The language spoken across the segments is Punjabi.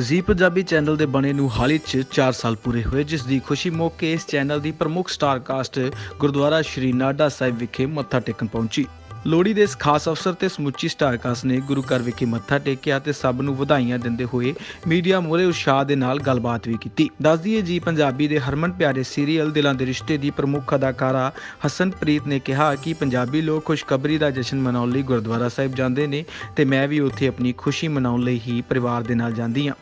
ਜ਼ੀ ਪੰਜਾਬੀ ਚੈਨਲ ਦੇ ਬਣੇ ਨੂੰ ਹਾਲ ਹੀ 'ਚ 4 ਸਾਲ ਪੂਰੇ ਹੋਏ, ਜਿਸ ਦੀ ਖੁਸ਼ੀ ਮੌਕੇ ਇਸ ਚੈਨਲ ਦੀ ਪ੍ਰਮੁੱਖ ਸਟਾਰ ਕਾਸਟ ਗੁਰਦੁਆਰਾ ਸ਼੍ਰੀ ਨਾਡਾ ਸਾਹਿਬ ਵਿਖੇ ਮੱਥਾ ਟੇਕਣ ਪਹੁੰਚੀ। ਲੋਹੜੀ ਦੇ ਇਸ ਖਾਸ ਅਵਸਰ ਤੇ ਸਮੁੱਚੀ ਸਟਾਰ ਕਾਸਟ ਨੇ ਗੁਰੂ ਘਰ ਵਿਖੇ ਮੱਥਾ ਟੇਕਿਆ ਤੇ ਸਭ ਨੂੰ ਵਧਾਈਆਂ ਦਿੰਦੇ ਹੋਏ ਮੀਡੀਆ ਮੋਰੇ ਉਤਸ਼ਾਹ ਦੇ ਨਾਲ ਗੱਲਬਾਤ ਵੀ ਕੀਤੀ। ਦੱਸ ਦਈਏ ਜੀ, ਪੰਜਾਬੀ ਦੇ ਹਰਮਨ ਪਿਆਰੇ ਸੀਰੀਅਲ ਦਿਲਾਂ ਦੇ ਰਿਸ਼ਤੇ ਦੀ ਪ੍ਰਮੁੱਖ ਅਦਾਕਾਰਾ ਹਸਨਪ੍ਰੀਤ ਨੇ ਕਿਹਾ ਕਿ ਪੰਜਾਬੀ ਲੋਕ ਖੁਸ਼ਖਬਰੀ ਦਾ ਜਸ਼ਨ ਮਨਾਉਣ ਲਈ ਗੁਰਦੁਆਰਾ ਸਾਹਿਬ ਜਾਂਦੇ ਨੇ ਤੇ ਮੈਂ ਵੀ ਉੱਥੇ ਆਪਣੀ ਖੁਸ਼ੀ ਮਨਾਉਣ ਲਈ ਹੀ ਪਰਿਵਾਰ ਦੇ ਨਾਲ ਜਾਂਦੀ ਹਾਂ।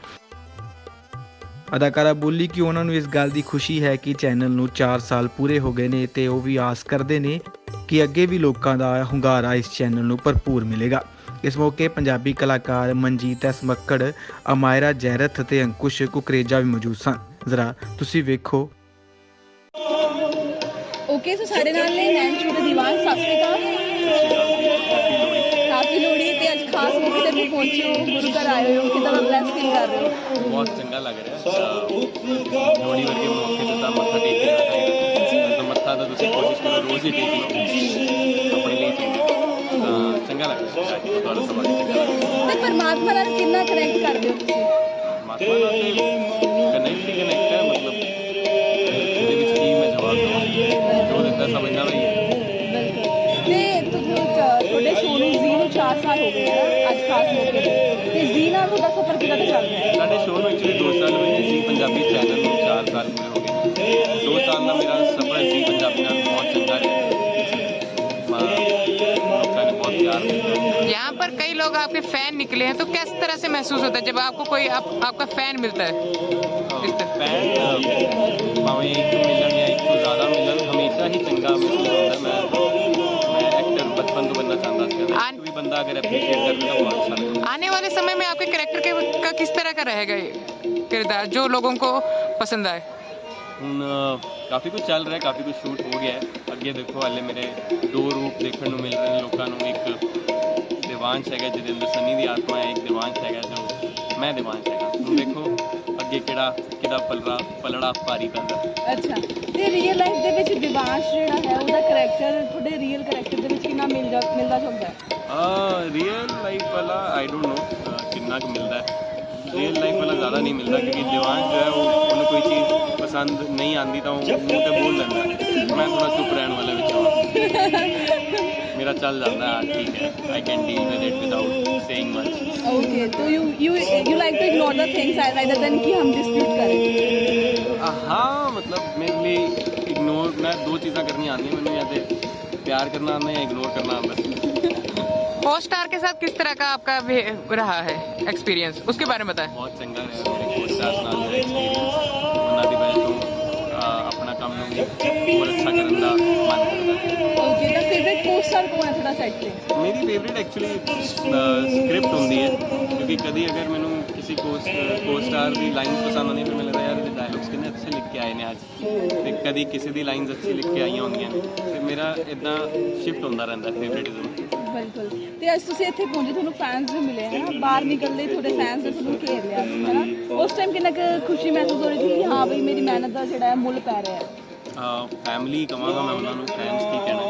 ਅਦਾਕਾਰਾ ਬੋਲੀ ਕਿ ਉਹਨਾਂ ਨੂੰ ਇਸ ਗੱਲ ਦੀ ਖੁਸ਼ੀ ਹੈ ਕਿ ਚੈਨਲ ਨੂੰ 4 ਸਾਲ ਪੂਰੇ ਹੋ ਗਏ ਨੇ ਤੇ ਉਹ ਵੀ ਆਸ ਕਰਦੇ ਨੇ ਕਿ ਅੱਗੇ ਵੀ ਲੋਕਾਂ ਦਾ ਹੁੰਗਾਰਾ ਇਸ ਚੈਨਲ ਨੂੰ ਭਰਪੂਰ ਮਿਲੇਗਾ। ਇਸ ਮੌਕੇ ਪੰਜਾਬੀ ਕਲਾਕਾਰ ਮਨਜੀਤ ਐਸ ਮੱਕੜ ਅਮਾਇਰਾ ਜੈਰਥ ਅਤੇ ਅੰਕੁਸ਼ ਕੁਕਰੇਜਾ ਵੀ ਮੌਜੂਦ ਸਨ। ਜ਼ਰਾ ਤੁਸੀਂ ਵੇਖੋ। ਓਕੇ ਸੋ ਸਾਡੇ ਨਾਲ ਨੇ ਨੈਣ ਛੋਟੇ ਦੀਵਾਨ ਸਤਿ ਸ਼੍ਰੀ ਅਕਾਲ। ਕਾਫੀ ਲੋੜੀ ਤੇ ਅੱਜ ਖਾਸ ਮੌਕੇ ਤੇ ਤੁਸੀਂ ਪਹੁੰਚੇ ਹੋ ਗੁਰੂ ਘਰ ਆਏ ਹੋ ਕਿਦਾਂ ਦਾ ਬਲੈਸ ਫੀਲ ਕਰ ਰਹੇ ਹੋ? ਬਹੁਤ ਚੰਗਾ ਲੱਗ ਰਿਹਾ। ਲੋੜੀ ਵਰਗੇ ਮੌਕੇ ਤੇ ਤਾਂ ਮੱਥਾ ਟੇਕ ਕੇ ਆਉਣਾ ਚਾਹੀਦਾ ਤੁਸੀਂ ਕੋਸ਼ਿਸ਼ ਕਰੋ ਰੋਜ਼ ਹੀ ਲਓ ਆਪਣੇ ਲਈ ਚੰਗਾ ਤਾਂ ਚੰਗਾ ਲੱਗ ਰਿਹਾ ਜਾ ਕੇ ਤੁਹਾਡਾ ਸਮਾਜ ਚੰਗਾ ਲੱਗ ਰਿਹਾ ਤੇ ਪਰਮਾਤਮਾ ਨਾਲ ਕਿੰਨਾ ਕਨੈਕਟ ਕਰਦੇ ਹੋ ਤੁਸੀਂ? ਮਾਤਮਾ ਨਾਲ ਕਨੈਕਟ ਹੀ ਕਨੈਕਟ ਹੈ ਮਤਲਬ ਇਹਦੇ ਵਿੱਚ ਕੀ ਮੈਂ ਜਵਾਬ ਦਵਾਂ। ਜੋ ਦਿੱਤਾ ਸਮਝਣਾ ਵੀ ਹੈ। ਤੇ ਚ- ਤੁਹਾਡੇ ਸ਼ੋਅ ਨੂੰ ਜ਼ੀ ਨੂੰ 4 ਸਾਲ ਹੋ ਗਏ ਆ ਅੱਜ ਖਾਸ ਮੌਕੇ ਤੇ ਜ਼ੀ ਨਾਲ ਤੁਹਾਡਾ ਸਫ਼ਰ ਕਿਦਾਂ ਦਾ ਚੱਲ ਰਿਹਾ ਹੈ? ਸਾਡੇ ਸ਼ੋਅ ਨੂੰ ਐਕਚੁਅਲੀ 2 ਸਾਲ ਹੋਏ ਨੇ यहाँ पर कई लोग आपके फैन निकले हैं तो किस तरह से महसूस होता है जब आपको कोई आप, आपका फैन मिलता है इस तरह ਫੈਨ ਭਾਵੇਂ ਇੱਕ ਮਿਲਣ ਜਾਂ ਇੱਕ ਤੋਂ ਜ਼ਿਆਦਾ ਮਿਲਣ ਹਮੇਸ਼ਾ ਹੀ ਚੰਗਾ ਮਹਿਸੂਸ ਹੁੰਦਾ ਮੈਂ ਮੈਂ ਐਕਟਰ ਬਚਪਨ ਤੋਂ बनना ਚਾਹੁੰਦਾ ਸੀ हाँ। ਇੱਕ ਵੀ ਬੰਦਾ ਅਗਰ ਐਪਰੀਸ਼ੀਏਟ करे ਤਾਂ बहुत अच्छा लगता आने वाले समय में आपके करेक्टर के का किस तरह का रहेगा ये किरदार जो लोगों को पसंद आए ਹੁਣ ਕਾਫੀ ਕੁਝ ਚੱਲ ਰਿਹਾ ਕਾਫੀ ਕੁਝ ਸ਼ੂਟ ਹੋ ਗਿਆ ਹੈ ਅੱਗੇ ਦੇਖੋ ਹਾਲੇ ਮੇਰੇ ਦੋ ਰੂਪ ਦੇਖਣ ਨੂੰ ਮਿਲ ਰਹੇ ਨੇ ਲੋਕਾਂ ਨੂੰ ਇੱਕ ਦਿਵਾਂਸ਼ ਹੈਗਾ ਜਿਹਦੇ ਸੰਨੀ ਦੀ ਆਤਮਾ ਹੈ ਇੱਕ ਦਿਵਾਂਸ਼ ਹੈਗਾ ਜੋ ਮੈਂ ਦਿਵਾਂਸ਼ ਹੈਗਾ ਹੁਣ ਦੇਖੋ ਅੱਗੇ ਕਿਹੜਾ ਕਿਹਦਾ ਪਲੜਾ ਪਲੜਾ ਭਾਰੀ ਪੈਂਦਾ ਅੱਛਾ ਤੇ ਰੀਅਲ ਲਾਈਫ ਦੇ ਵਿੱਚ ਦਿਵਾਂਸ਼ ਜਿਹੜਾ ਹੈ ਉਹਦਾ ਕੈਰੈਕਟਰ ਤੁਹਾਡੇ ਰੀਅਲ ਕੈਰੈਕਟਰ ਦੇ ਵਿੱਚ ਕਿੰਨਾ ਮਿਲ ਜਾ ਮਿਲਦਾ ਜੁਲਦਾ ਹੈ ਆ ਰੀਅਲ ਲਾਈਫ ਵਾਲਾ ਆਈ ਡੋਨਟ ਨੋ ਕਿੰਨਾ ਕੁ ਮਿਲਦਾ ਹੈ ਰੀਅਲ ਲਾਈਫ ਵਾਲਾ ਜ਼ਿਆਦਾ ਨਹੀਂ ਮਿਲਦਾ ਕਿਉਂਕਿ ਜਵਾਨ ਜੋ ਹੈ ਉਹ ਉਹਨੂੰ ਕੋਈ ਚੀਜ਼ ਪਸੰਦ ਨਹੀਂ ਆਂਦੀ ਤਾਂ ਉਹ ਮੂੰਹ ਤੇ ਬੋਲ ਲੈਂਦਾ। ਮੈਂ ਥੋੜਾ ਚੁੱਪ ਰਹਿਣ ਵਾਲਾ ਵਿੱਚੋਂ ਹਾਂ। ਮੇਰਾ ਚੱਲ ਜਾਂਦਾ ਹੈ ਠੀਕ ਹੈ I can deal with it without saying much okay तो you you you like to ignore the things rather than कि हम डिस्प्यूट करें ਹਾਂ ਮਤਲਬ ਮੇਰੇ ਲਈ ਇਗਨੋਰ ਮੈਂ ਦੋ ਚੀਜ਼ਾਂ ਕਰਨੀਆਂ ਆਉਂਦੀਆਂ ਮੈਨੂੰ ਜਾਂ ਤੇ ਪਿਆਰ ਕਰਨਾ ਆਉਂਦਾ ਜਾਂ ਇਗਨੋਰ ਕਰਨਾ ਆਉਂਦਾ हॉट स्टार के साथ किस तरह का आपका वे- रहा है एक्सपीरियंस उसके बारे में बताएं ਬਹੁਤ ਚੰਗਾ ਰਿਹਾ ਮੇਰੇ ਕੋਸਟਾਰਸ ਨਾਲ ਮੇਰਾ ਐਕਸਪੀਰੀਅੰਸ ਉਹਨਾਂ ਦੀ ਵਜ੍ਹਾ ਤੋਂ ਅਹ, ਆਪਣਾ ਕੰਮ ਨੂੰ ਵੀ ਹੋਰ ਅੱਛਾ ਕਰਨ ਦਾ ਮਨ ਕਰਦਾ ਹੈ ओके द फेवरेट co-star कौन है थोड़ा सेट पे ਮੇਰੀ ਫੇਵਰਿਟ ਐਕਚੁਅਲੀ ਸਕ੍ਰਿਪਟ ਹੁੰਦੀ ਹੈ ਕਿਉਂਕਿ ਕਦੀ ਅਗਰ ਮੈਨੂੰ ਕਿਸੇ ਕੋ-ਸਟਾਰ ਦੀ ਲਾਈਨਸ ਪਸੰਦ ਆਉਂਦੀਆਂ ਫਿਰ ਮੈਨੂੰ ਲੱਗਦਾ ਯਾਰ ਇਹਦੇ ਡਾਇਲੌਗਸ ਕਿੰਨੇ ਅੱਛੇ ਲਿਖ ਕੇ ਆਏ ਨੇ ਅੱਜ ਤੇ ਕਦੀ ਕਿਸੇ ਦੀ ਲਾਈਨਸ ਅੱਛੀ ਲਿਖ ਕੇ ਆਈਆਂ ਹੁੰਦੀਆਂ ਨੇ ਤੇ ਮੇਰਾ ਇਦਾਂ ਸ਼ਿਫਟ ਹੁੰਦਾ ਰਹਿੰਦਾ ਫੇਵਰਿਟਿਜ਼ਮ ਬਿਲਕੁਲ ਤੇ ਅੱਜ ਤੁਸੀਂ ਇੱਥੇ ਪਹੁੰਚੇ ਤੁਹਾਨੂੰ ਫੈਨਸ ਵੀ ਮਿਲੇ ਹਨ ਬਾਹਰ ਨਿਕਲਦੇ ਤੁਹਾਡੇ ਫੈਨਸ ਨੇ ਤੁਹਾਨੂੰ ਘੇਰ ਲਿਆ ਸੀ ਹੈਨਾ ਉਸ ਟਾਈਮ ਕਿੰਨਾ ਕੁ ਖੁਸ਼ੀ ਮਹਿਸੂਸ ਹੋ ਰਹੀ ਸੀ ਕਿ ਹਾਂ ਬਈ ਮੇਰੀ ਮਿਹਨਤ ਦਾ ਜਿਹੜਾ ਹੈ ਮੁੱਲ ਪੈ ਰਿਹਾ ਹੈ ਫੈਮਿਲੀ ਕਵਾਂਗਾ ਮੈਂ ਉਹਨਾਂ ਨੂੰ ਫੈਨਸ ਕੀ ਕਹਿਣਾ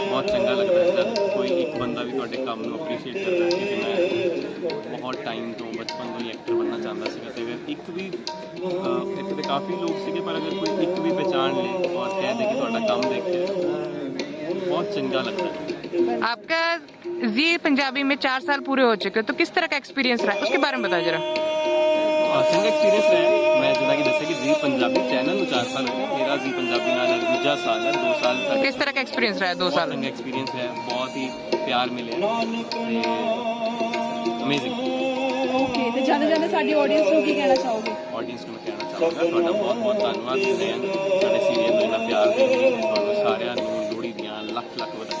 ਬਹੁਤ ਚੰਗਾ ਲੱਗਦਾ ਹੈ ਜਦ ਕੋਈ ਇੱਕ ਬੰਦਾ ਵੀ ਤੁਹਾਡੇ ਕੰਮ ਨੂੰ ਅਪਰੀਸ਼ੀਏਟ ਕਰਦਾ ਹੈ ਕਿ ਮੈਂ ਬਹੁਤ ਟਾਈਮ ਤੋਂ ਬਚਪਨ ਤੋਂ ਹੀ ਐਕਟਰ ਬਣਨਾ ਚਾਹੁੰਦਾ ਸੀਗਾ ਤੇ ਅਗਰ ਇੱਕ ਵੀ ਅਹ, ਇੱਥੇ ਤੇ ਕਾਫੀ ਲੋਕ ਸੀਗੇ ਪਰ ਅਗਰ ਕੋਈ ਇੱਕ ਵੀ ਪਛਾਣ ਲੇ ਔਰ ਕਹਿ ਦੇ ਕਿ ਤੁਹਾਡਾ ਕੰਮ ਦੇਖਿਆ ਬਹੁਤ ਚੰਗਾ ਲੱਗਦਾ ਹੈ आपका जी पंजाबी में चार साल पूरे हो चुके हैं तो किस तरह का एक्सपीरियंस रहा उसके बारे में बताएं जरा ਔਰ ਚੰਗਾ ਐਕਸਪੀਰੀਅੰਸ ਰਿਹਾ ਮੈਂ ਜਿੱਦਾਂ ਕਿ ਦੱਸਿਆ ਕਿ ਜੀ ਪੰਜਾਬੀ ਚੈਨਲ ਨੂੰ 4 ਸਾਲ ਹੋ ਗਏ। ਮੇਰਾ ਜੀ ਪੰਜਾਬੀ ਨਾਲ ਅੱਜ ਦੂਜਾ ਸਾਲ ਹੈ 2 ਸਾਲ ਸਾਡਾ ਕਿਸ तरह का एक्सपीरियंस रहा है ਸਾਲ? ਦਾ ਐਕਸਪੀਰੀਅੰਸ ਹੈ ਬਹੁਤ ਹੀ ਪਿਆਰ ਮਿਲਿਆ। ਅਮੇਜ਼ਿੰਗ ਓਕੇ ਤੇ ਜਾਂਦੇ ਜਾਂਦੇ ਸਾਡੀ ਆਡੀਅנס ਨੂੰ ਕੀ ਕਹਿਣਾ ਚਾਹੋਗੇ? ਆਡੀਅנס ਨੂੰ ਕਹਿਣਾ ਚਾਹਾਂਗਾ ਤੁਹਾਡਾ ਬਹੁਤ ਬਹੁਤ ਧੰਨਵਾਦ ਤੁਸੀਂ ਸਾਡੇ ਸੀਰੀਅਲ ਨੂੰ ਇੰਨਾ ਪਿਆਰ ਦੇ ਲਈ ਤੁਹਾਨੂੰ ਸਾਰਿਆਂ ਨੂੰ ਲੋਹੜੀ ਦੀਆਂ ਲੱਖ ਲੱਖ ਵਧਾਈਆਂ।